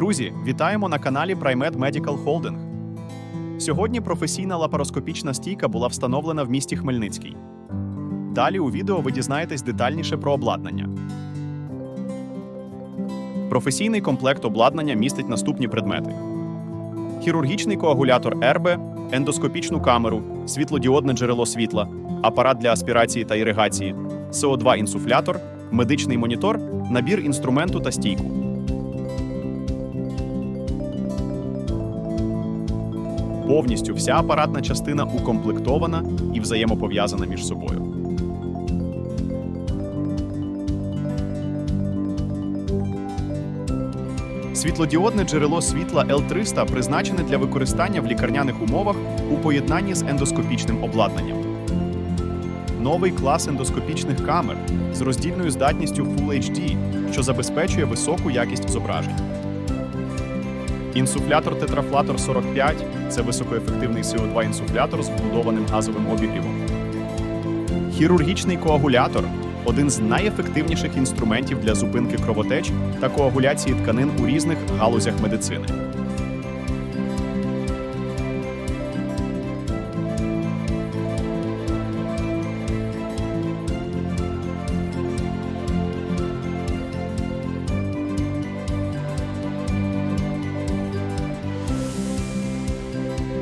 Друзі, вітаємо на каналі Primed Medical Holding. Сьогодні професійна лапароскопічна стійка була встановлена в місті Хмельницький. Далі у відео ви дізнаєтесь детальніше про обладнання. Професійний комплект обладнання містить наступні предмети: хірургічний коагулятор РБ, ендоскопічну камеру, світлодіодне джерело світла, апарат для аспірації та іригації, СО2 інсуфлятор, медичний монітор, набір інструменту та стійку. Повністю вся апаратна частина укомплектована і взаємопов'язана між собою. Світлодіодне джерело світла L300 призначене для використання в лікарняних умовах у поєднанні з ендоскопічним обладнанням. Новий клас ендоскопічних камер з роздільною здатністю Full HD, що забезпечує високу якість зображень. Інсуфлятор Тетрафлатор 45 це високоефективний СО2 інсуфлятор з вбудованим газовим обігрівом. Хірургічний коагулятор один з найефективніших інструментів для зупинки кровотеч та коагуляції тканин у різних галузях медицини.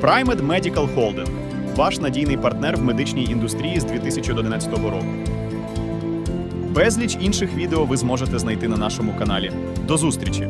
Primed Medical Holding – ваш надійний партнер в медичній індустрії з 2011 року. Безліч інших відео ви зможете знайти на нашому каналі. До зустрічі!